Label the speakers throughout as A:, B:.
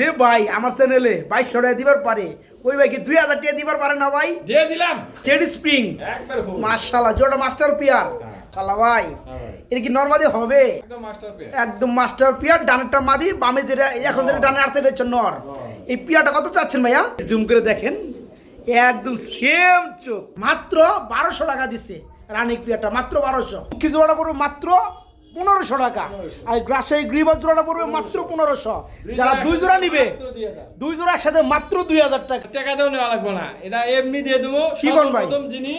A: যে ভাই আমার চ্যানেলে বাইশশো টাকা দিবার পারে ওই ভাই কি দুই হাজার টাকা দিবার পারে না ভাই?
B: দিয়ে দিলাম।
A: চেড স্প্রিং। মার্শাল্লাহ জোড়া মাস্টার পিয়ার।
B: হ্যাঁ।
A: শালা ভাই
B: হ্যাঁ
A: এটা কি নর্মালি হবে?
B: একদম মাস্টার
A: পিয়ার। ডানেরটা মাদি বামে যেটা এখন যেটা ডানে আসছে এটা হচ্ছে নর। এই পিয়াটা কত চাচ্ছেন ভাইয়া? জুম করে দেখেন। একদম সেম চোখ মাত্র বারোশো টাকা দিচ্ছে রানিক পিয়াটা মাত্র বারোশো। কি জোড়াটা পড়বে মাত্র পনেরোশো টাকা। আর গ্রাসের গ্রিবাস জোড়াটা পড়বে মাত্র পনেরোশো। যারা দুই জোড়া নিবে দুই জোড়া একসাথে মাত্র দুই হাজার টাকা।
B: টাকা দেও নেওয়া লাগবে না। এটা এমনি দিয়ে দেবো।
A: কি বল ভাই?
B: প্রথম যিনি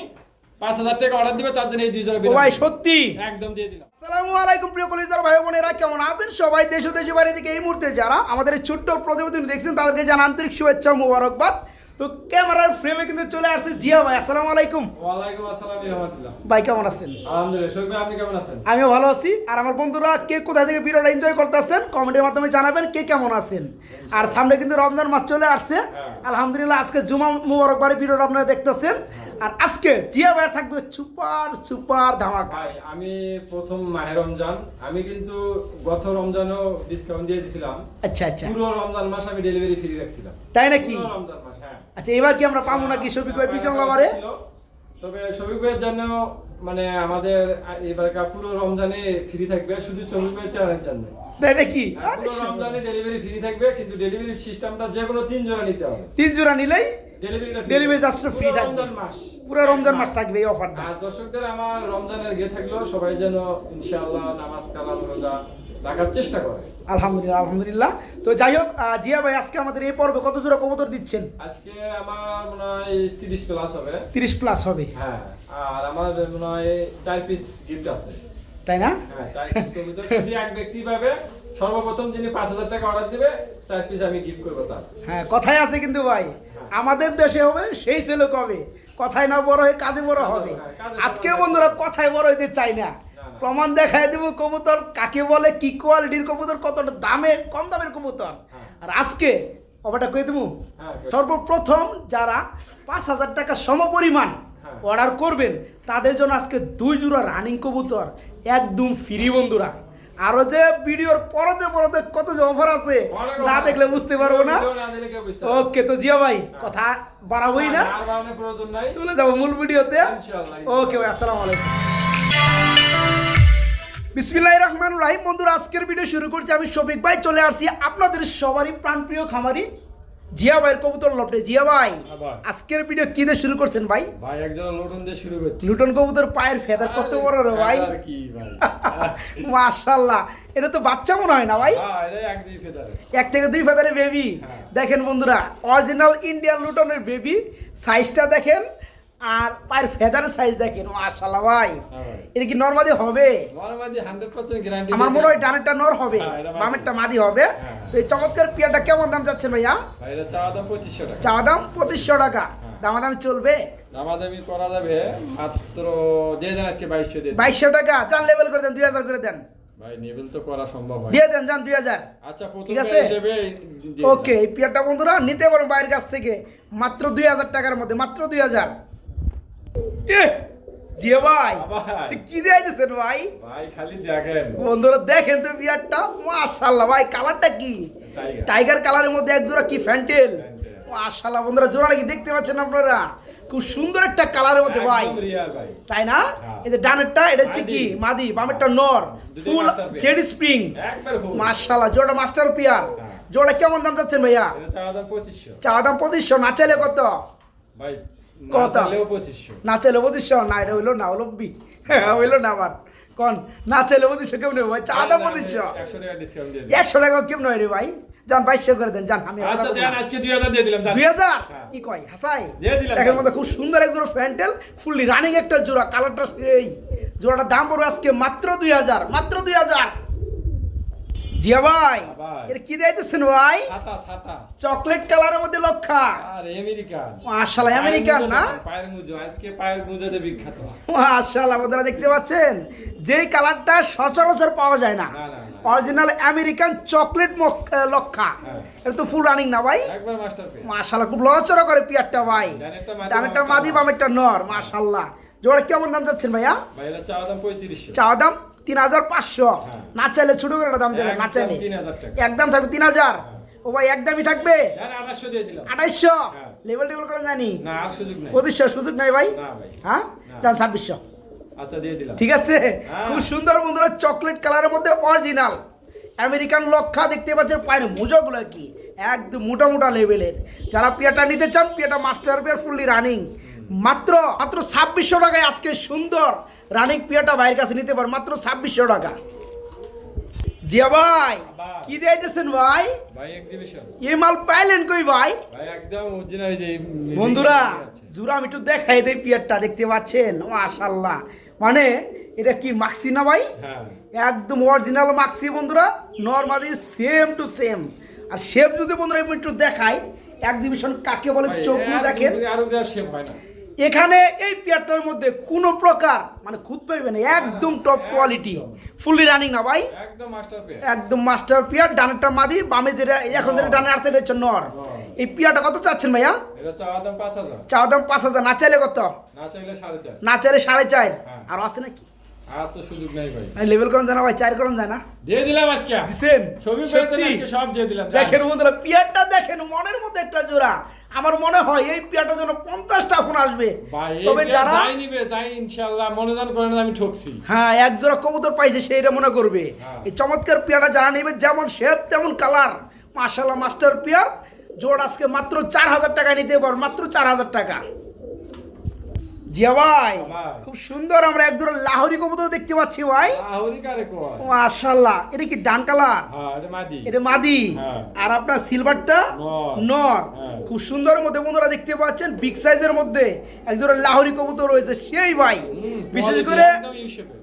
B: পাঁচ হাজার টাকা অর্ডার দিবে তার জন্য এই দুই জোড়া
A: ভাই সত্যি?
B: একদম দিয়ে দিলাম।
A: আসসালামু আলাইকুম প্রিয় কলিজার ভাই বোনেরা কেমন আছেন সবাই? দেশ ও দেশের বাইরে থেকে এই মুহূর্তে যারা আমাদের এই ছোট্ট প্রতিবেদন দেখছেন তাদেরকে জানা আন্তরিক শুভেচ্ছা মুবারকবাদ। তো ক্যামেরার ফ্রেমে কিন্তু চলে আসছে জিয়া ভাই আসসালামু আলাইকুম।
B: ওয়ালাইকুম আসসালাম রহমতুল্লাহ
A: ভাই কেমন আছেন?
B: আলহামদুলিল্লাহ শোক ভাই আপনি কেমন আছেন?
A: আমিও ভালো আছি। আর আমার বন্ধুরা কে কোথা থেকে ভিডিওটা এনজয় করতেছেন কমেন্টের মাধ্যমে জানাবেন কে কেমন আছেন। আর সামনে কিন্তু রমজান মাস চলে আসছে।
B: হ্যাঁ।
A: আলহামদুলিল্লাহ আজকে জুমা মুবারকবারের ভিডিওটা আপনারা দেখতেছেন। আর আজকে জিয়া ভাই থাকবে সুপার সুপার ধামাকা।
B: ভাই আমি প্রথম মাহে রমজান। আমি কিন্তু গত রমজানও ডিসকাউন্ট দিয়ে দিয়েছিলাম
A: আচ্ছা আচ্ছা।
B: পুরো রমজান মাস আমি ডেলিভারি ফ্রি রাখছিলাম।
A: তাই নাকি?
B: পুরো রমজান মাস। হ্যাঁ
A: আচ্ছা এবার কি আমরা পাবো নাকি শফিক ভাই? পিছন
B: লাগারে তবে শফিক ভাইয়ের জন্য মানে আমাদের এবারকার পুরো রমজানে ফ্রি থাকবে শুধু শফিক ভাইয়ের চ্যানেলের জন্য
A: তাই নাকি?
B: পুরো রমজানে ডেলিভারি ফ্রি থাকবে কিন্তু ডেলিভারি সিস্টেমটা যে কোনো তিন জোড়া নিতে হবে।
A: তিন জোড়া নিলেই
B: ডেলিভারিটা
A: Delivery just থাকবে।
B: রমজান মাস।
A: পুরো রমজান মাস থাকবে এই অফারটা
B: আর দর্শকদের আমার রমজানের গে থাকল সবাই যেন ইনশাআল্লাহ নামাজ কালাম রোজা রাখার চেষ্টা করে।
A: আলহামদুলিল্লাহ আলহামদুলিল্লাহ। তো যাই হোক জিয়া ভাই আজকে আমাদের এই পর্বে কত জোড়া কবুতর দিচ্ছেন?
B: আজকে আমার মনে হয় তিরিশ প্লাস হবে।
A: তিরিশ প্লাস হবে।
B: হ্যাঁ আর আমার মনে হয় চার পিস গিফট আছে।
A: তাই না?
B: হ্যাঁ চার পিস কবুতর। যদি এক ব্যক্তি পাবে সর্বপ্রথম যিনি পাঁচ হাজার টাকা অর্ডার দিবে চার পিস আমি গিফট করব তার।
A: হ্যাঁ কথাই আছে কিন্তু ভাই। আমাদের দেশে হবে সেই ছেলে কবে? কথায় না বড় হয়ে কাজে বড় হবে।
B: হ্যাঁ,
A: আজকে বন্ধুরা কথায় বড় হইতে চাই না। প্রমাণ দেখায় দেবো কবুতর কাকে বলে কি কোয়ালিটির কবুতর কতটা দামে কম দামের কবুতর।
B: হ্যাঁ।
A: আর আজকে অবাটা কই দেবো
B: হ্যাঁ,
A: সর্বপ্রথম যারা পাঁচ হাজার টাকা সমপরিমাণ
B: হ্যাঁ।
A: অর্ডার করবেন তাদের জন্য আজকে দুই জোড়া রানিং কবুতর একদম ফ্রি বন্ধুরা। আরও যে ভিডিওর পরতে পরতে কত যে অফার আছে না দেখলে বুঝতে পারব না। ওকে তো জিয়া ভাই কথা বাড়াবোই না।
B: নাই।
A: চলে যাব মূল ভিডিওতে। ওকে ভাই আসসালাম আলাইকুম। বিসমিল্লাহ রহমান রাহিম। বন্ধুরা আজকের ভিডিও শুরু করছি আমি শফিক ভাই। চলে আসছি আপনাদের সবারই প্রাণপ্রিয় খামারি জিয়া ভাইয়ের কবুতর লপটে জিয়া ভাই আজকের ভিডিও কি দিয়ে শুরু করছেন ভাই?
B: ভাই একজন লুটন দিয়ে শুরু করছি।
A: লুটন কবুতর পায়ের ফেদার কত বড় রে ভাই। মাশাল্লাহ। এটা তো বাচ্চা মনে হয় না ভাই?
B: হ্যাঁ এক ফেদারে।
A: থেকে দুই ফেদারের বেবি
B: হ্যাঁ।
A: দেখেন বন্ধুরা অরিজিনাল ইন্ডিয়ান লুটনের বেবি সাইজটা দেখেন আর পায়ের ফেদার সাইজ দেখেন মাশাআল্লাহ ভাই। এটা কি নরমাদি হবে?
B: নরমাদি 100% গ্যারান্টি
A: আমার মনে হয় ডানেরটা নর হবে
B: হ্যাঁ,
A: বামেরটা মাদি হবে।
B: হ্যাঁ, হ্যাঁ।
A: তো এই চমৎকার পিয়াটা কেমন দাম যাচ্ছে ভাইয়া?
B: ভাইরা চা দাম 2500 টাকা।
A: চা দাম 2500 টাকা। দামাদামি চলবে?
B: দামাদামি করা যাবে মাত্র দিয়ে দেন আজকে 2200 দিয়ে
A: 2200 টাকা। চার লেভেল করে দেন 2000 করে দেন।
B: ভাই নেবেল তো করা সম্ভব হয়।
A: দিয়ে দেন যান 2000
B: আচ্ছা
A: ঠিক আছে? ওকে এই পিয়াটা বন্ধুরা নিতে পারেন বাইরের কাছ থেকে। মাত্র 2000 টাকার মধ্যে মাত্র 2000 জি ভাই কি দিয়েছেন ভাই?
B: ভাই খালি দেখেন।
A: বন্ধুরা দেখেন তো বিয়ারটা মাশাল্লাহ ভাই কালারটা কি?
B: টাইগার
A: কালারের মধ্যে এক জোড়া কি ফ্যান্টেল? মাশাল্লাহ বন্ধুরা জোড়া কি দেখতে পাচ্ছেন আপনারা? খুব সুন্দর একটা কালারের মধ্যে ভাই। তাই না?
B: হ্যাঁ।
A: এই যে ডানেরটা এটা হচ্ছে কি? মাদি। হ্যাঁ। বামেরটা নর ফুল জেডি স্প্রিং। মাশাল্লাহ জোড়া মাস্টার পিয়ার
B: হ্যাঁ।
A: জোড়া কেমন দাম চাচ্ছেন ভাইয়া?
B: চা দাম পঁচিশশো।
A: চা দাম পঁচিশশো না চাইলে কত?
B: ভাই
A: কত?
B: না চাইলেও 2500
A: না চাইলে পঁচিশশো? না এটা হইল না হলো বি। হ্যাঁ হইল না আবার। কন? না চাইলে পঁচিশশো কেমন নেব ভাই? চা দাম পঁচিশশো।
B: 100 টাকা ডিসকাউন্ট দিয়ে দিন
A: একশো টাকা কেমন হয় রে ভাই? যান বাইশশো করে দেন যান আমি
B: আচ্ছা দেন
A: না।
B: আজকে 2000 দিয়ে দিলাম
A: দুই হাজার?
B: হ্যাঁ।
A: কি কয় হাসাই?
B: দিয়ে দিলাম।
A: দেখেন মধ্যে খুব সুন্দর এক জোড়া প্যান্টেল ফুললি রানিং একটা জোড়া কালারটা সেই। জোড়াটার দাম পড়বে আজকে মাত্র দুই হাজার মাত্র দুই হাজার। জিয়া ভাই। এটা কি দিয়েছেন ভাই?
B: ছাতা ছাতা
A: চকলেট কালারের মধ্যে লক্ষা।
B: আর আমেরিকান।
A: মাশাআল্লাহ আমেরিকান না?
B: পায়ের মুজো। আজকে পায়ের মুজোতে বিখ্যাত।
A: মাশাআল্লাহ বন্ধুরা দেখতে পাচ্ছেন? যেই কালারটা সচরাচর পাওয়া যায় না। অরিজিনাল আমেরিকান চকলেট লক্ষা।
B: হ্যাঁ।
A: এটা তো ফুল রানিং না ভাই?
B: একবার
A: মাশাআল্লাহ খুব লড়াচড়া করে পিয়ারটা ভাই।
B: ডানেরটা মাদি, বামেরটা নর।
A: মাশাআল্লাহ। জোড়া কেমন দাম যাচ্ছেন ভাইয়া?
B: ভাই এটা চাওয়া দাম 3500
A: চাওয়া দাম তিন হাজার পাঁচশো।
B: হ্যাঁ।
A: না চাইলে ছোট করে দাম দেবেন না চাইলে। একদম থাকবে তিন হাজার। ও ভাই একদমই থাকবে? আঠাইশশো। লেভেল টেবিল করে জানি।
B: না সুযোগ নেই।
A: পঁচিশশো সুযোগ নাই ভাই? হ্যাঁ?
B: না।
A: ছাব্বিশশো।
B: আচ্ছা দিয়ে দিলাম।
A: ঠিক আছে?
B: হ্যাঁ।
A: খুব সুন্দর বন্ধুরা চকলেট কালারের মধ্যে অরিজিনাল। আমেরিকান লক্ষা দেখতে পাচ্ছেন পায়ের মোজাগুলো কি? একদম মোটা মোটা লেভেলের। যারা পিয়াটা নিতে চান পিয়াটা মাস্টার পিয়ার ফুললি রানিং। মাত্র মাত্র ছাব্বিশশো টাকায় আজকে সুন্দর রানিং পিয়াটা ভাইয়ের কাছে নিতে পারেন মাত্র ছাব্বিশশো টাকা। জিয়া ভাই কি দিয়েছেন ভাই?
B: ভাই এক্সিবিশন
A: এ মাল পাইলেন কই ভাই? বন্ধুরা জুরা আমি একটু দেখাই দেই পিয়ারটা দেখতে পাচ্ছেন? মাশাল্লাহ মানে এটা কি মাক্সি না ভাই?
B: হ্যাঁ।
A: একদম অরিজিনাল মাক্সি বন্ধুরা নর্মালি সেম টু সেম আর শেপ যদি বন্ধুরা একটু দেখাই। এক ডিভিশন কাকে বলে চোখগুলো দেখেন।
B: আরও শেপ হয় না।
A: এখানে এই পেয়ারটার মধ্যে কোনো প্রকার মানে খুদ পাইবে না একদম টপ কোয়ালিটি ফুললি রানিং না ভাই?
B: একদম মাস্টার পে
A: একদম মাস্টার পিয়ার ডানেরটা মাদি বামে যেটা এখন যেটা ডানে আসছে এটা হচ্ছে নর। এই পিয়ারটা কত চাচ্ছেন ভাইয়া?
B: চাওয়া দাম পাঁচ হাজার।
A: না চাইলে কত?
B: না চাইলে সাড়ে চার। হ্যাঁ।
A: আর আছে নাকি?
B: আর তো সুযোগ নাই ভাই।
A: লেভেল করেন জানা ভাই চার করেন যায় না
B: দিয়ে দিলাম আজকে।
A: দিছেন?
B: ছবি আজকে সব দিয়ে দিলাম।
A: দেখেন বন্ধুরা পিয়ারটা দেখেন মনের মধ্যে একটা জোড়া। আমার মনে হয় এই পিয়াটা যেন পঞ্চাশটা ফোন আসবে। তবে যারা
B: নিবে তাই ইনশাআল্লাহ মনোদান করেন আমি ঠকছি।
A: হ্যাঁ এক জোড়া কবুতর পাইছে সেইটা মনে করবে।
B: হ্যাঁ।
A: এই চমৎকার পিয়াটা যারা নিবে যেমন শেপ তেমন কালার মার্শাল্লাহ মাস্টার পিয়ার। জোড় আজকে মাত্র চার হাজার টাকা নিতে পার মাত্র চার হাজার টাকা। জিয়া ভাই। খুব সুন্দর আমরা এক জোড়া লাহোরি কবুতর দেখতে পাচ্ছি ভাই মাশাল্লাহ এটা কি ডান কালার
B: হ্যাঁ এটা মাদি হ্যাঁ।
A: আর আপনার সিলভারটা
B: নর। হ্যাঁ।
A: খুব সুন্দর মধ্যে বন্ধুরা দেখতে পাচ্ছেন বিগ সাইজের মধ্যে একজোড়া লাহোরি কবুতর রয়েছে সেই ভাই বিশেষ করে।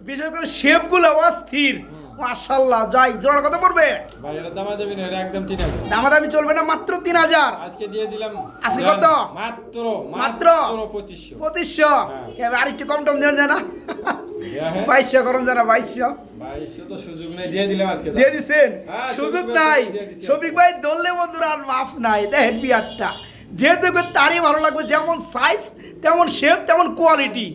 A: বিশেষ করে শেপগুলো অস্থির মাশাল্লাহ যাই কত পড়বে?
B: ভাই এটা দামা দেবেন এটা একদম তিন হাজার।
A: দামাদামি চলবে না মাত্র তিন হাজার।
B: আজকে দিয়ে দিলাম
A: আজকে কত?
B: মাত্র
A: মাত্র?
B: পঁচিশশো।
A: পঁচিশশো?
B: হ্যাঁ।
A: আর একটু কম টম দেওয়া যায় না
B: হ্যাঁ।
A: বাইশশো করুন জানা বাইশশো।
B: বাইশশো তো সুযোগ নেই দিয়ে দিলাম আজকে।
A: দিয়ে দিছেন?
B: হ্যাঁ,
A: সুযোগ নাই। শফিক ভাই বন্ধুরা আর মাফ নাই দেখেন বিয়ারটা। যে দেখবে তারই ভালো লাগবে যেমন সাইজ তেমন শেপ তেমন কোয়ালিটি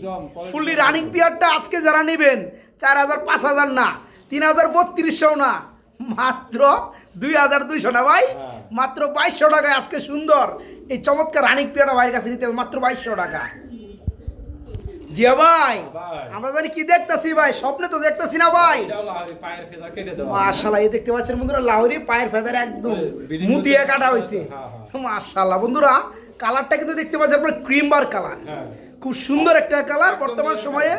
A: ফুললি। রানিং বিয়ারটা আজকে যারা নেবেন চার হাজার পাঁচ হাজার না। তিন হাজার বত্রিশশো না। মাত্র দুই হাজার দুইশো না ভাই?
B: হ্যাঁ।
A: মাত্র বাইশশো টাকায় আজকে সুন্দর। এই চমৎকার রানিং পিয়ারটা ভাইয়ের কাছে নিতে হবে মাত্র বাইশশো টাকা। জিয়া ভাই। আমরা জানি কি দেখতাছি ভাই? স্বপ্নে তো দেখতাছি না ভাই। মাশাআল্লাহ এই দেখতে পাচ্ছেন বন্ধুরা লাহোরি পায়ের ফেদার একদম মুতিয়ে কাটা হয়েছে।
B: হ্যাঁ, হ্যাঁ।
A: বন্ধুরা কালারটা কিন্তু দেখতে পাচ্ছেন আপনার ক্রিম বার কালার খুব সুন্দর একটা কালার বর্তমান সময়ে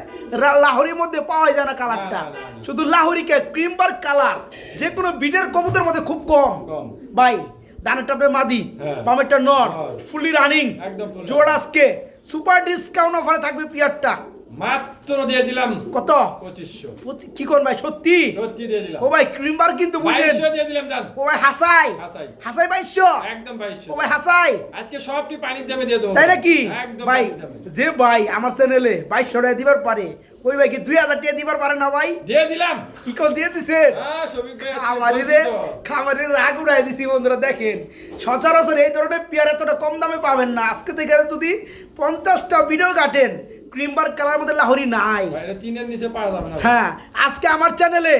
A: লাহোরির মধ্যে পাওয়া যায় না কালারটা। শুধু লাহোরিকে ক্রিম বার কালার যে কোনো বিটের কবুতের মধ্যে খুব কম। ভাই ডানের টাপে মাদি
B: হ্যাঁ।
A: বামেরটা নর। ফুলি রানিং আজকে সুপার ডিসকাউন্ট অফারে থাকবে পিয়ারটা।
B: মাত্র দিয়ে দিলাম।
A: কত?
B: পঁচিশশো।
A: কি কোন ভাই? সত্যি?
B: সত্যি দিয়ে দিলাম।
A: ও ভাই ক্রিম বার কিন্তু
B: বাইশশো দিয়ে দিলাম জান।
A: ও ভাই হাসাই।
B: হাসাই।
A: হাসাই বাইশশো?
B: একদম বাইশশো।
A: ও ভাই হাসাই।
B: আজকে সবটি পানির দামে দিয়ে দেবো।
A: তাই নাকি?
B: একদম
A: ভাই যে ভাই আমার চ্যানেলে বাইশশো টাকা দিবার পারে ওই ভাই কি দুই হাজার টাকা দিবার পারে না ভাই?
B: দিয়ে দিলাম।
A: কি কল দিয়ে দিছে। খামারির রাগ উড়াই দিছি বন্ধুরা দেখেন। সচরাচর এই ধরনের পেয়ার এতটা কম দামে পাবেন না। আজকে থেকে যদি পঞ্চাশটা ভিডিও কাটেন ক্রিমবার কালার মধ্যে লাহরি নাই।
B: তিনের নিচে পাওয়া যাবে না
A: হ্যাঁ আজকে আমার চ্যানেলে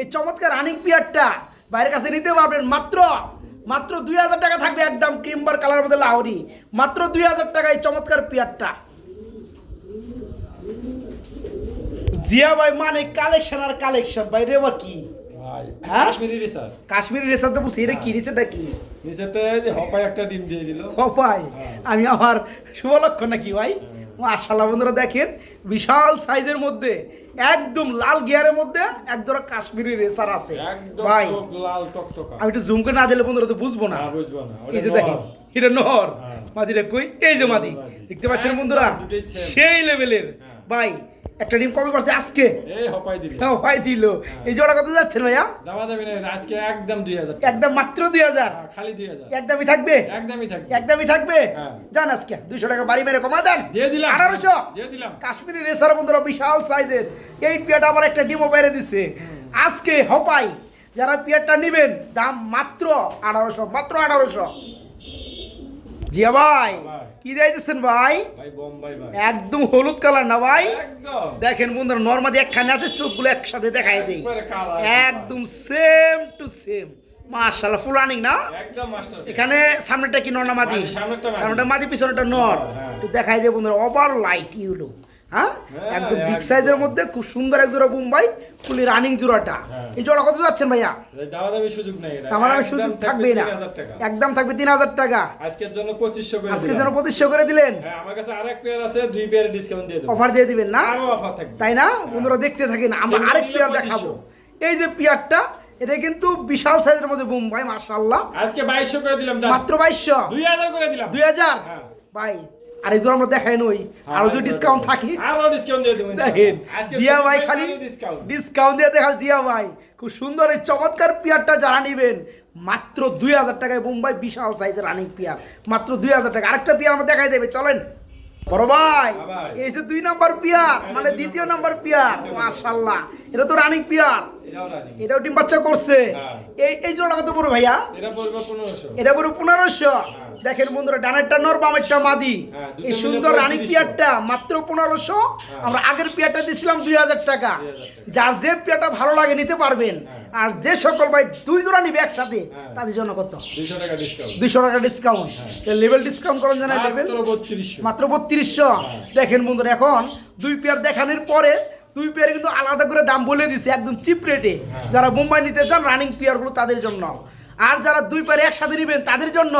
A: এই চমৎকার রানিং পিয়ারটা বাইরের কাছে নিতে পারবেন। মাত্র মাত্র দুই হাজার টাকা থাকবে একদম ক্রিমবার কালার মধ্যে লাহরি। মাত্র দুই হাজার টাকা এই চমৎকার পিয়ারটা জিয়া ভাই মানে কালেকশন আর কালেকশন ভাই রে বা কি? হ্যাঁ?
B: কাশ্মীরি রিসার।
A: কাশ্মীরি রেসার তো বুঝছি এটা কি নিচেটা কি?
B: নিচেটা হপায় একটা ডিম দিয়ে দিল। হ্যাঁ।
A: আমি আমার শুভ লক্ষণ নাকি ভাই? মাশাল্লাহ বন্ধুরা দেখেন বিশাল সাইজের মধ্যে একদম লাল গিয়ারের মধ্যে এক ধরো কাশ্মীরি রেসার আছে। ভাই
B: লাল টকটকা।
A: আমি একটু জুম করে না দিলে বন্ধুরা তো বুঝব না।
B: বুঝব না
A: এই যে দেখেন। এটা নহর
B: মাদিরে
A: মাদিটা কই? এই যে মাদি। দেখতে পাচ্ছেন
B: একদম
A: বন্ধুরা সেই লেভেলের
B: হ্যাঁ।
A: ভাই একটা ডিম কবে করছে? আজকে?
B: এই হপায় দিল।
A: হ্যাঁ, দিল। এই জোড়া কত যাচ্ছে ভাইয়া?
B: দামা দেবে না আজকে একদম দুই হাজার
A: একদম মাত্র দুই হাজার?
B: হ্যাঁ, খালি দুই হাজার।
A: একদমই থাকবে?
B: একদমই থাকবে।
A: একদমই থাকবে?
B: হ্যাঁ।
A: জান আজকে দুইশো টাকা বাড়ি মেরে কমা দেন।
B: দিয়ে দিলাম।
A: আঠারোশো?
B: দিয়ে দিলাম।
A: কাশ্মীরি রেসার বন্ধুরা বিশাল সাইজের। এই পিয়াটা আমার একটা ডিমও বেড়ে দিছে। আজকে হপাই যারা পিয়ারটা নেবেন দাম মাত্র আঠারোশো মাত্র আঠারোশো। জিয়া ভাই। কি দিয়েছেন ভাই?
B: ভাই
A: একদম হলুদ কালার না ভাই? দেখেন বন্ধুরা নর্মাদি একখানে আছে চোখগুলো একসাথে দেখাই দেই। একদম সেম টু সেম মাশাআল্লাহ ফুল রানিং না? এখানে সামনেটা কি নর না মাদি? সামনেটা মাদি। পিছনেটা নর।
B: হ্যাঁ।
A: একটু দেখাই দেবো বন্ধুরা ওভার লাইট ইউলো হ্যাঁ?
B: হ্যাঁ,
A: একদম বিগ সাইজের মধ্যে খুব সুন্দর এক জোড়া বোম্বাই ফুলি রানিং জোড়াটা।
B: হ্যাঁ।
A: এই জোড়া কত যাচ্ছেন ভাইয়া?
B: দাওয়া দামি সুযোগ নাই
A: আমার আমি সুযোগ
B: থাকবে
A: না। একদম থাকবে তিন হাজার টাকা।
B: আজকের জন্য পঁচিশশো করে
A: আজকে
B: দিলাম।
A: যেন পঁচিশশো করে দিলেন?
B: হ্যাঁ আমার কাছে আরেক পেয়ার আছে দুই পেয়ার ডিসকাউন্ট দিয়ে
A: অফার দিয়ে দিবেন না?
B: অফার থাকবে।
A: তাই না? বন্ধুরা দেখতে থাকেন আমরা আরেক পেয়ার দেখাবো। এই যে পেয়ারটা এটা কিন্তু বিশাল সাইজের মধ্যে বোম্বাই মাশাআল্লাহ।
B: আজকে বাইশশো করে দিলাম
A: মাত্র বাইশশো?
B: দুই হাজার করে দিলাম।
A: দুই হাজার?
B: হ্যাঁ।
A: ভাই আর এই আমরা দেখাই নই। আরও যদি ডিসকাউন্ট থাকে
B: আরও ডিসকাউন্ট দিয়ে দেবো
A: দেখেন জিয়া ভাই খালি
B: ডিসকাউন্ট
A: ডিসকাউন্ট দিয়ে দেখা জিয়া ভাই। খুব সুন্দর এই চমৎকার পিয়ারটা যারা নিবেন মাত্র দুই হাজার টাকায় বোম্বাই বিশাল সাইজের রানিং পিয়ার। মাত্র দুই হাজার টাকা। আরেকটা পিয়ার আমরা দেখাই দেবে চলেন। বড় ভাই
B: হ্যাঁ
A: এই যে দুই নাম্বার পিয়ার
B: হ্যাঁ,
A: মানে দ্বিতীয়
B: নাম্বার
A: পিয়ার মাশাল্লাহ। এটা তো রানিং পিয়ার।
B: এটাও
A: ডিম বাচ্চা করছে।
B: হ্যাঁ।
A: এই এই জোড়া কত বড় ভাইয়া?
B: এটা পড়বে পনেরোশো।
A: এটা পুরো পনেরোশো। দেখেন বন্ধুরা ডানেরটা নর বামেরটা মাদি।
B: হ্যাঁ,
A: এই সুন্দর রানিং
B: 30
A: পিয়ারটা মাত্র পনেরোশো। আমরা আগের পিয়ারটা দিছিলাম দুই হাজার টাকা। যার যে পিয়ারটা ভালো লাগে নিতে পারবেন।
B: হ্যাঁ।
A: আর যে সকল ভাই দুই জোড়া নিবে একসাথে
B: হ্যাঁ।
A: তাদের জন্য কত?
B: দুইশো টাকা ডিসকাউন্ট
A: টাকা ডিসকাউন্ট লেভেল ডিসকাউন্ট করেন জানা লেভেল
B: মাত্র বত্রিশশো।
A: দেখেন বন্ধুরা এখন দুই পেয়ার দেখানোর পরে দুই পেয়ার কিন্তু আলাদা করে দাম বলে দিছে একদম চিপ রেটে
B: হ্যাঁ।
A: যারা মুম্বাই নিতে চান রানিং পেয়ারগুলো তাদের জন্য। আর যারা দুই পেয়ার একসাথে নেবেন তাদের জন্য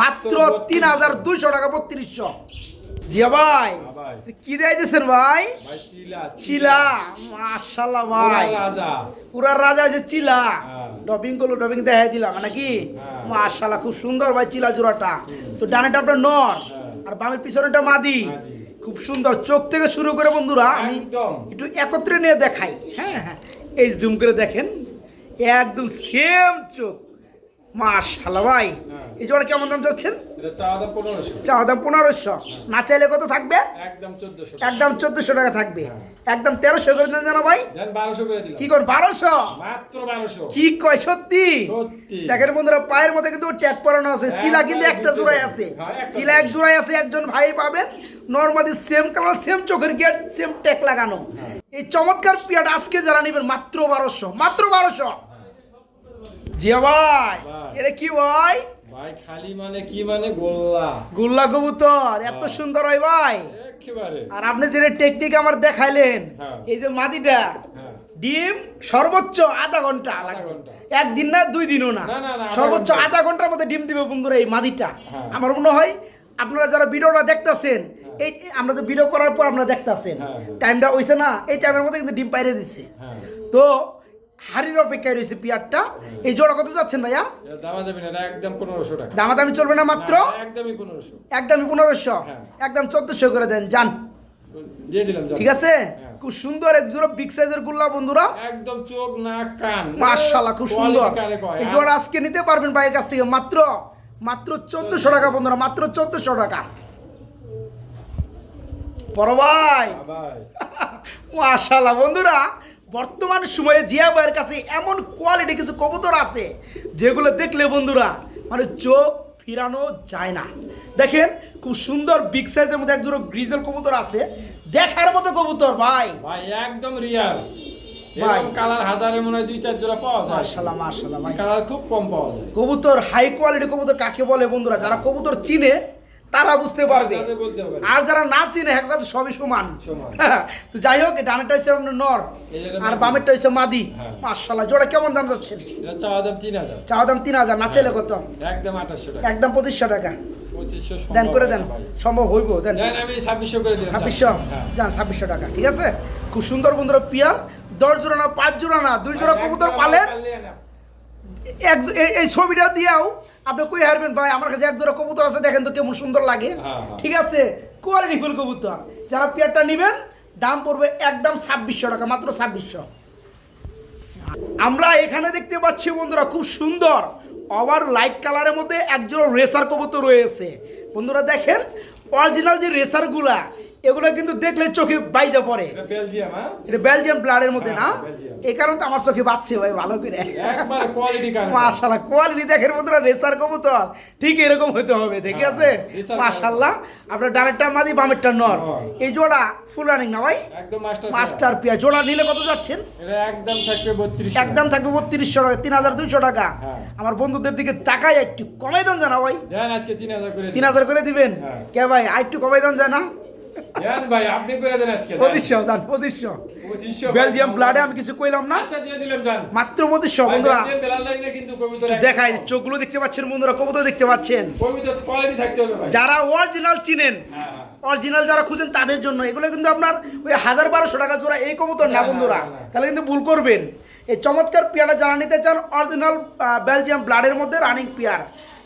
B: মাত্র
A: তিন হাজার দুইশো টাকা বত্রিশশো। জিয়া ভাই কি দেয় ভাই?
B: চিলা
A: মাশাল্লাহ ভাই।
B: পুরা রাজা।
A: পুরা হচ্ছে চিলা।
B: ডবিংগুলো
A: ডবিং দেখাই দিলাম নাকি?
B: হ্যাঁ।
A: মাশাল্লাহ খুব সুন্দর ভাই চিলা জোড়াটা। তো ডানেটা আপনার নর
B: হ্যাঁ।
A: আর বামের পিছনেটা মাদি। খুব সুন্দর চোখ থেকে শুরু করে বন্ধুরা আমি একটু একত্রে নিয়ে দেখাই। হ্যাঁ হ্যাঁ। এই জুম করে দেখেন একদম সেম চোখ। মাশাল্লাহ ভাই
B: হ্যাঁ।
A: এই জোড়া কেমন দাম যাচ্ছেন
B: এটা চাওয়া দাম পনেরোশো।
A: চাওয়া না চাইলে কত থাকবে?
B: একদম চোদ্দশো
A: টাকা। থাকবে।
B: হ্যাঁ।
A: একদম তেরোশো করে দেন জানো ভাই। কি করেন বারোশো? কি কয় সত্যি? দেখেন বন্ধুরা পায়ের মধ্যে কিন্তু ট্যাগ পরানো আছে।
B: হ্যাঁ,
A: চিলা কিন্তু
B: হ্যাঁ,
A: একটা জোড়াই আছে।
B: হ্যাঁ,
A: চিলা এক জোড়াই আছে একজন ভাই পাবেন। নর্মালি সেম কালার সেম চোখের গেট সেম ট্যাগ লাগানো।
B: হ্যাঁ।
A: এই চমৎকার পিয়াটা আজকে যারা নেবেন মাত্র বারোশো মাত্র বারোশো। জিয়া ভাই। এটা কি ভাই?
B: ভাই খালি মানে কি মানে গোল্লা।
A: গুল্লা কবুতর এত। সুন্দর হয় ভাই। আর আপনি যে টেকনিক আমার দেখাইলেন
B: হ্যাঁ।
A: এই যে মাদিটা
B: হ্যাঁ।
A: ডিম সর্বোচ্চ আধা
B: ঘণ্টা।
A: একদিন না দুই দিনও না। সর্বোচ্চ আধা ঘণ্টার মধ্যে ডিম দিবে বন্ধুরা এই মাদিটা।
B: হ্যাঁ।
A: আমার মনে হয় আপনারা যারা ভিডিওটা দেখতাছেন এই আমরা তো ভিডিও করার পর আপনারা দেখতাছেন। টাইমটা হইছে না এই টাইমের মধ্যে কিন্তু ডিম পাইরে দিচ্ছে তো হাড়ির অপেক্ষায় রয়েছে পিয়ারটা। এই জোড়া কত যাচ্ছেন ভাইয়া?
B: এটা দামা যাবে না একদম পনেরোশো টাকা।
A: দামাদামি চলবে না মাত্র?
B: একদমই পনেরোশো।
A: একদমই পনেরোশো?
B: হ্যাঁ।
A: একদম চোদ্দশো করে দেন যান।
B: দিয়ে দিলাম
A: ঠিক আছে?
B: হ্যাঁ।
A: খুব সুন্দর এক জোড়া বিগ সাইজের গুল্লা বন্ধুরা।
B: একদম চোখ নাক কান।
A: মাশাআল্লাহ খুব সুন্দর। এই
B: হ্যাঁ?
A: জোড়া আজকে নিতে পারবেন ভাইয়ের কাছ থেকে মাত্র মাত্র চোদ্দশো টাকা বন্ধুরা মাত্র চোদ্দশো টাকা। বড় ভাই। মাশাআল্লাহ বন্ধুরা বর্তমান সময়ে জিয়া ভাইয়ের কাছে এমন কোয়ালিটি কিছু কবুতর আছে যেগুলো দেখলে বন্ধুরা মানে চোখ ফিরানো যায় না। দেখেন খুব সুন্দর বিগ সাইজের মধ্যে এক জোড়া গ্রিজেল কবুতর আছে। দেখার মতো কবুতর ভাই।
B: ভাই একদম রিয়াল
A: ভাই।
B: কালার হাজারে মনে হয় দুই চার জোড়া পাওয়া যায়।
A: মাশাআল্লাহ মাশাআল্লাহ ভাই।
B: কালার খুব কম পাওয়া যায়।
A: কবুতর হাই কোয়ালিটি কবুতর কাকে বলে বন্ধুরা? যারা কবুতর চিনে তারা বুঝতে পারবে। আর যারা না চিনে এক কাছে সবই সমান। তো যাই হোক ডানেরটা হচ্ছে আপনার নর আর। বামেরটা হচ্ছে মাদি।
B: হ্যাঁ।
A: মাশাল্লাহ জোড়া কেমন দাম যাচ্ছে?
B: চাওয়া দাম তিন হাজার।
A: চাওয়া দাম তিন হাজার না চাইলে কত?
B: একদম আঠাশশো টাকা।
A: একদম পঁচিশশো টাকা। দেন করে দেন সম্ভব হইব দেন।
B: ছাব্বিশশো
A: ছাব্বিশশো?
B: হ্যাঁ।
A: যান ছাব্বিশশো টাকা ঠিক আছে? খুব সুন্দর বন্ধুরা পিয়ার। দশ জোড়া না পাঁচ জোড়া না দুই জোড়া কবুতর পালেন। এক এই- এই ছবিটা দিয়েও আপনি কই হারবেন ভাই? আমার কাছে এক জোড়া কবুতর আছে দেখেন তো কেমন সুন্দর লাগে।
B: হ্যাঁ, হ্যাঁ।
A: ঠিক আছে? কোয়ালিটি ফুল কবুতর। যারা পেয়ারটা নেবেন দাম পড়বে একদম ছাব্বিশশো টাকা মাত্র ছাব্বিশশো। আমরা এখানে দেখতে পাচ্ছি বন্ধুরা খুব সুন্দর। ওভার লাইট কালারের মধ্যে একজন রেসার কবুতর রয়েছে। বন্ধুরা দেখেন অরিজিনাল যে রেসারগুলা এগুলো কিন্তু দেখলে চোখে বাইজা পড়ে।
B: এটা বেলজিয়াম হ্যাঁ?
A: ব্লাডের মধ্যে না?
B: হ্যাঁ।
A: এই কারণে তো আমার চোখে বাচ্চে ভাই ভালো করে। মাশাল্লাহ কোয়ালিটি দেখেন বন্ধুরা রেসার কবুতর। ঠিক এরকম হতে হবে ঠিক
B: হ্যাঁ,
A: আছে? মাশাল্লাহ আপনার ডানেরটা মাদি বামেরটা নর। এই জোড়া ফুল রানিং না ভাই?
B: মাস্টার
A: পিয়া জোড়া নিলে কত যাচ্ছেন?
B: একদম থাকবে 32
A: একদম থাকবে বত্রিশশো টাকা তিন হাজার দুইশো টাকা। আমার বন্ধুদের দিকে টাকায় একটু কমাই দেন জানা ভাই।
B: দেন আজকে 3000 করে
A: তিন হাজার করে দিবেন। কে ভাই আর একটু কমাই দেন জানা?
B: দেন ভাই আপনি দেন আজকে
A: জান। পঁচিশশো
B: 2500
A: বেলজিয়াম ব্লাডে আমি কিছু কইলাম না।
B: আচ্ছা দিয়ে দিলাম জান।
A: মাত্র বন্ধুরা।
B: কিন্তু
A: দেখাই চোখগুলো দেখতে পাচ্ছেন বন্ধুরা কবুতর দেখতে পাচ্ছেন।
B: কবিতা কোয়ালিটি থাকতে হবে ভাই।
A: যারা অরিজিনাল চিনেন
B: হ্যাঁ হ্যাঁ।
A: অরিজিনাল যারা খুঁজেন তাদের জন্য এগুলো কিন্তু আপনার ওই হাজার বারোশো টাকা জোড়া এই কবুতর না বন্ধুরা। তাহলে কিন্তু ভুল করবেন। এই চমৎকার পেয়ারটা যারা নিতে চান অরিজিনাল বেলজিয়াম ব্লাডের মধ্যে রানিং পেয়ার।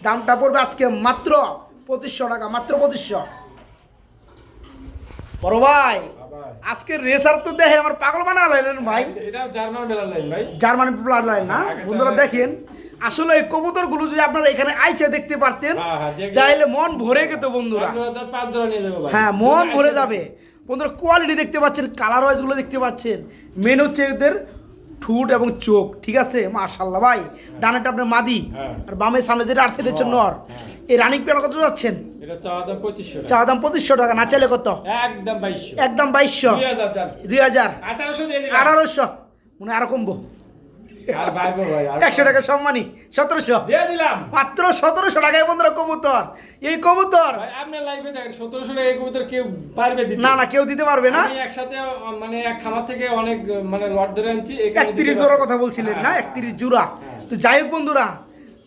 A: দামটা পড়বে আজকে মাত্র পঁচিশশো টাকা মাত্র পঁচিশশো। বড় ভাই। আজকে রেসার তো দেখে আমার পাগল বানা লাইলেন ভাই।
B: এটা জার্মান বেলাল লাইন ভাই।
A: জার্মানি ব্লাড লাইন না? বন্ধুরা দেখেন আসলে এই কবুতরগুলো যদি আপনারা এখানে আইসে দেখতে পারতেন
B: হ্যাঁ, হ্যাঁ,
A: তাহলে মন ভরে গেত বন্ধুরা। হ্যাঁ মন ভরে যাবে। বন্ধুরা কোয়ালিটি দেখতে পাচ্ছেন কালার ওয়াইজগুলো দেখতে পাচ্ছেন। মেন হচ্ছে এদের ঠুট এবং চোখ ঠিক আছে? মাশাল্লাহ ভাই। ডানেটা আপনার মাদি।
B: হ্যাঁ।
A: আর বামে সামনে যেটা আর সেটা হচ্ছে নর
B: হ্যাঁ।
A: এই রানিং পেয়ার কত যাচ্ছেন?
B: এটা দাম পঁচিশশো টাকা।
A: চাওয়া দাম পঁচিশশো টাকা না চাইলে কত?
B: একদম বাইশশো।
A: একদম বাইশশো।
B: দুই হাজার যান
A: দুই হাজার।
B: আঠারোশো দিয়ে দিলাম।
A: আঠারোশো। মনে আরও কমবো।
B: আর বাইবো ভাই আর
A: একশো টাকা সম্মানী। সতেরোশো। মাত্র সতেরোশো টাকায় বন্ধুরা কবুতর। এই কবুতর।
B: ভাই আপনার লাইফে দেখেন সতেরোশো টাকা কবুতর কেউ পারবে
A: না না কেউ দিতে পারবে না।
B: একসাথে মানে এক খামার থেকে অনেক মানে লট ধরে আনছি
A: একত্রিশ জোড়া কথা বলছিলেন না?
B: হ্যাঁ,
A: একত্রিশ জোড়া।
B: হ্যাঁ।
A: তো যাই হোক বন্ধুরা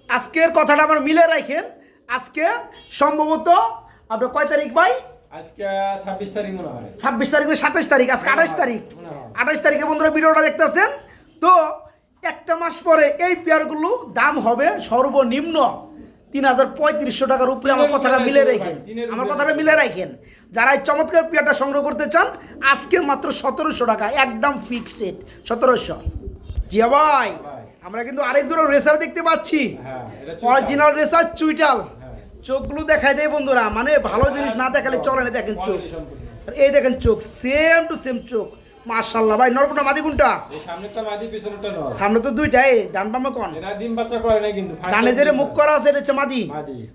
A: আজকের কথাটা আমার মিলে রাখেন। আজকে সম্ভবত আপনার কয় তারিখ ভাই?
B: ছাব্বিশ তারিখ মনে হয়।
A: ছাব্বিশ তারিখ সাতাশ তারিখ আজকে আঠাশ তারিখ। আঠাশ তারিখে বন্ধুরা ভিডিওটা দেখতেছেন? তো একটা মাস পরে এই পেয়ারগুলো দাম হবে সর্বনিম্ন তিন হাজার পঁয়ত্রিশশো টাকার উপরে। আমার কথাটা মিলে রাখেন। আমার কথাটা মিলে রাখেন। যারা এই চমৎকার পেয়ারটা সংগ্রহ করতে চান আজকে মাত্র সতেরোশো টাকা একদম ফিক্সড রেট সতেরোশো। জিয়া ভাই। আমরা কিন্তু আরেক জোড়া রেসার দেখতে পাচ্ছি।
B: হ্যাঁ।
A: অরিজিনাল রেসার চুইটাল।
B: হ্যাঁ।
A: চোখগুলো দেখায় দেয় বন্ধুরা মানে ভালো জিনিস না দেখালে চলে না দেখেন চোখ। এই দেখেন চোখ সেম টু সেম চোখ। মাশাল্লাহ ভাই নরকুটা মাদি কোনটা?
B: মাদি নর
A: সামনে তো দুইটা এই ডান বামে কোন?
B: এটা ডিম বাচ্চা করে নাই কিন্তু
A: ডানে
B: time
A: যে মুখ করা আছে এটা হচ্ছে মাদি।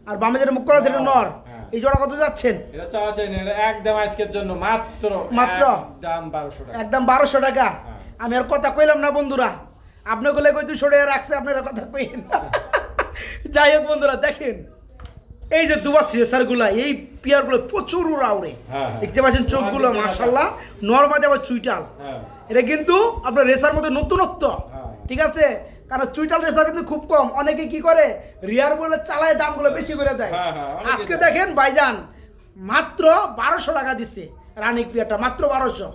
A: আর বামে যে মুখ করা আছে এটা নর।
B: হ্যাঁ।
A: এই জোড়া কত যাচ্ছেন?
B: এটা চাওয়া এটা একদম আজকের জন্য মাত্র
A: মাত্র?
B: দাম বারোশো টাকা।
A: একদম বারোশো টাকা?
B: হ্যাঁ।
A: আমি আর কথা কইলাম না বন্ধুরা। আপনি কইলে কই দুশো টাকা রাখছে আপনারা কথা কইন যাই হোক বন্ধুরা দেখেন। এই যে দুবার রেসারগুলা এই পিয়ারগুলো প্রচুর রাউরে
B: হ্যাঁ, হ্যাঁ।
A: দেখতে পাচ্ছেন চোখগুলো মার্শাল্লাহ নর্মাদে আবার চুইটাল।
B: হ্যাঁ।
A: এটা কিন্তু আপনার রেসার মধ্যে নতুনত্ব। ঠিক আছে? কারণ চুইটাল রেসার কিন্তু খুব কম। অনেকে কি করে? রিয়ার বলে চালায় দামগুলো বেশি করে দেয়। আজকে দেখেন ভাইজান মাত্র বারোশো টাকা দিচ্ছে রানিক পিয়াটা মাত্র বারোশো।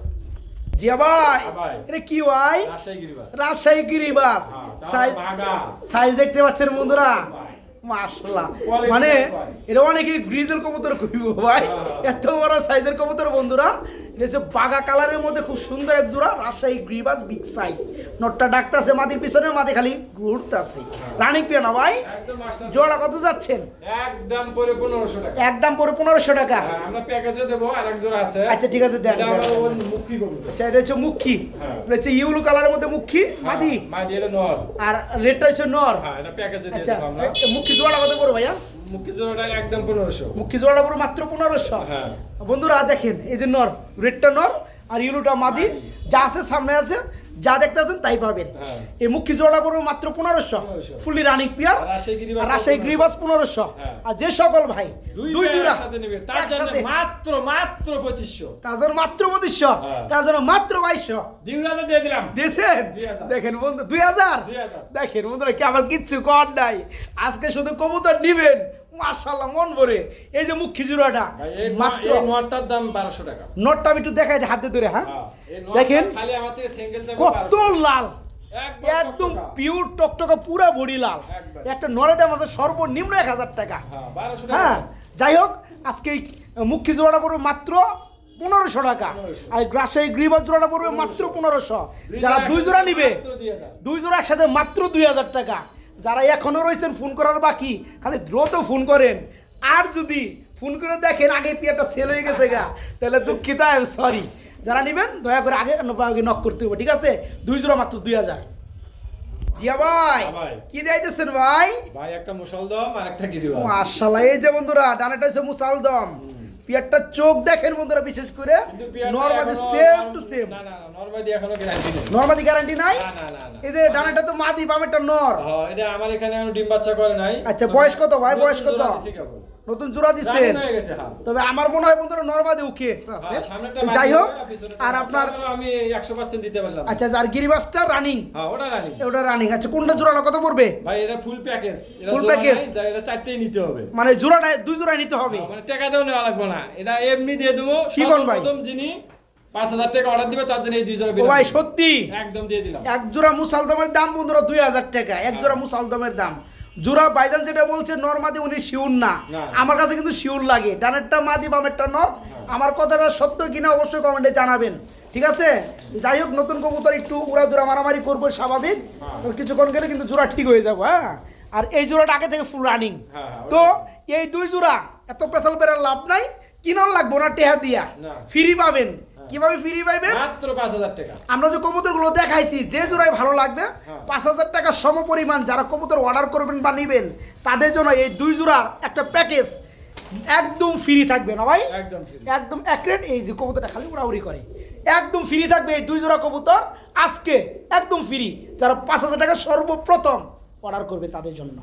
A: জিয়া ভাই এটা কি ভাই?
B: রাজশাহী গিরিবাস।
A: সাইজ দেখতে পাচ্ছেন বন্ধুরা।
B: Quality
A: মানে। এটা অনেকে গ্রিজের কবুতর কইব ভাই
B: হ্যাঁ।
A: এত বড় সাইজের কবুতর বন্ধুরা এটা বাগা কালারের মধ্যে খুব সুন্দর এক জোড়া রাজশাহী গ্রিবাস বিগ সাইজ নটটা ডাকতাছে মাটির পিছনে মাটি খালি ঘুরতাছে। রানিক পিয়া না ভাই জোড়া কত যাচ্ছেন?
B: একদম পরে পনেরোশো টাকা।
A: একদম পরে পনেরোশো টাকা।
B: হ্যাঁ, আমরা প্যাকেজে দেবো আর এক জোড়া আছে।
A: আচ্ছা ঠিক আছে দেন আচ্ছা এটা হচ্ছে মুখী।
B: হ্যাঁ।
A: এটা হচ্ছে ইউলু কালারের মধ্যে মুখী মাদি
B: হ্যাঁ, মাদি এটা নর।
A: আর রেডটা হচ্ছে নর।
B: হ্যাঁ এটা প্যাকেজে দিয়ে
A: আচ্ছা
B: দেবো আমরা।
A: মুখী জোড়া কত পড়ো ভাইয়া?
B: মুখী জোড়াটা একদম পনেরোশো।
A: মুখী জোড়া পড়ো মাত্র পনেরোশো?
B: হ্যাঁ।
A: বন্ধুরা দেখেন এই যে নর রেডটা নর আর ইউরোটা মাদি
B: মাদি।
A: যা আছে সামনে আছে যা তাই পাবেন।
B: হ্যাঁ।
A: এই জোড়া করব মাত্র পনেরোশো।
B: 1500
A: ফুলি রানিং পিয়ার
B: রাজশাহী গিরিবাস
A: আর রাজশাহী
B: 1500
A: গ্রিবাস পনেরোশো।
B: হ্যাঁ।
A: আর যে সকল ভাই
B: দুই
A: জোড়া
B: মাত্র মাত্র পঁচিশশো।
A: তার জন্য মাত্র পঁচিশশো
B: হ্যাঁ।
A: তার জন্য মাত্র বাইশশো।
B: দুই হাজার দিয়ে দিলাম।
A: দিয়েছেন? দেখেন বন্ধু দুই হাজার। দেখেন বন্ধুরা কি আমার কিচ্ছু কর নাই। আজকে শুধু কবুতর নিবেন। মাশাল্লাহ মন ভরে। এই যে মুখ
B: এই
A: মাত্র।
B: নোটটার দাম বারোশো টাকা।
A: নোটটা আমি একটু দেখাই হাতে ধরে হ্যাঁ?
B: হ্যাঁ,
A: দেখেন কত লাল। একদম পিওর টকটকা। পুরা বডি লাল। একটা নরে দাম আছে সর্বনিম্ন এক হাজার টাকা।
B: হ্যাঁ
A: হ্যাঁ যাই হোক আজকে মুখী জোড়াটা পড়বে মাত্র পনেরোশো টাকা।
B: 1500
A: আর রাজশাহী গ্রিবাস জোড়াটা পড়বে মাত্র পনেরোশো। যারা দুই জোড়া নিবে দুই জোড়া একসাথে মাত্র দুই হাজার টাকা। যারা এখনও রয়েছেন ফোন করার বাকি খালি দ্রুত ফোন করেন। আর যদি ফোন করে দেখেন আগে পিয়ারটা সেল হয়ে গেছে গা তাহলে দুঃখিত আই এম সরি যারা নেবেন দয়া করে আগে আগে নক করতে হবে ঠিক আছে? দুই জোড়া মাত্র দুই হাজার। জিয়া ভাই
B: হ্যাঁ
A: কি দিয়েছেন ভাই?
B: ভাই একটা মুসলদম আর একটা গিরিবাজ।
A: মাশাআল্লাহ এই যে বন্ধুরা ডানাটা হচ্ছে মুসালদম পিয়ারটা চোখ দেখেন বন্ধুরা বিশেষ করে।
B: এখনও
A: সেম টু সেম
B: না না নরমাদি এখনও গ্যারান্টি নেই।
A: নরমাদি গ্যারান্টি নাই?
B: না না না না।
A: এই যে ডানাটা তো মাদি বামেরটা নর।
B: হ্যাঁ, এটা আমার এখানে ডিম বাচ্চা করে নাই।
A: আচ্ছা, বয়স কত ভাই?
B: বয়স্ক
A: বয়স কত?
B: জোড়া।
A: নতুন জোড়া দিচ্ছেন
B: হয়ে
A: তবে আমার মনে হয় বন্ধুরা নরমাদি আছে?
B: হ্যাঁ,
A: তো যাই হোক আর আপনার
B: আমি একশো পার্সেন্ট দিতে পারলাম
A: আচ্ছা আর গিরিবাসটা রানিং
B: হ্যাঁ ওটা রানিং
A: ওটা রানিং আচ্ছা কোনটা জোড়াটা কত পড়বে?
B: ভাই এটা ফুল প্যাকেজ এটা জোড়া? নাই, যা- এটা চারটেই নিতে হবে।
A: মানে জোড়াটা দুই জোড়ায় নিতে হবে।
B: মানে টাকা দেওয়া নেওয়া লাগবে না। এটা এমনি দিয়ে দেবো।
A: কি বল ভাই?
B: প্রথম যিনি পাঁচ হাজার টাকা অর্ডার দিবে তার জন্য এই দুই জোড়া
A: ভাই সত্যি?
B: একদম দিয়ে দিলাম।
A: এক জোড়া মুসালদমের দাম বন্ধুরা দুই হাজার টাকা এক জোড়া মুসালদমের দাম। জোড়া বাইজান যেটা বলছে নরমাদি উনি শিউর না। আমার কাছে কিন্তু শিউর লাগে। ডানেরটা মাদি বামেরটা নর। আমার কথাটা সত্য কিনা অবশ্যই কমেন্টে জানাবেন। ঠিক আছে? যাই হোক নতুন কবুতর একটু উড়া দুরা মারামারি করব স্বাভাবিক।
B: হ্যাঁ।
A: কিছুক্ষণ গেলে কিন্তু জোড়া ঠিক হয়ে যাব হ্যাঁ? আর এই জোড়াটা আগে থেকে ফুল রানিং
B: হ্যাঁ, হ্যাঁ,
A: তো এই দুই জোড়া এত পেশাল বেড়ার লাভ নাই। কিনার লাগবো? না টেহা দিয়া। ফ্রি পাবেন। কীভাবে ফ্রি পাইবেন?
B: মাত্র পাঁচ হাজার টাকা।
A: আমরা যে কবুতরগুলো দেখাইছি যে জোড়ায় ভালো লাগবে
B: হ্যাঁ।
A: পাঁচ হাজার টাকার সম পরিমাণ যারা কবুতর অর্ডার করবেন বা নেবেন তাদের জন্য এই দুই জোড়ার একটা প্যাকেজ একদম ফ্রি থাকবে না ভাই?
B: একদম।
A: একদম অ্যাকুরেট এই যে কবুতরটা খালি উড়াউড়ি করে। একদম ফ্রি থাকবে এই দুই জোড়া কবুতর আজকে একদম ফ্রি যারা পাঁচ হাজার টাকা সর্বপ্রথম অর্ডার করবে তাদের জন্য।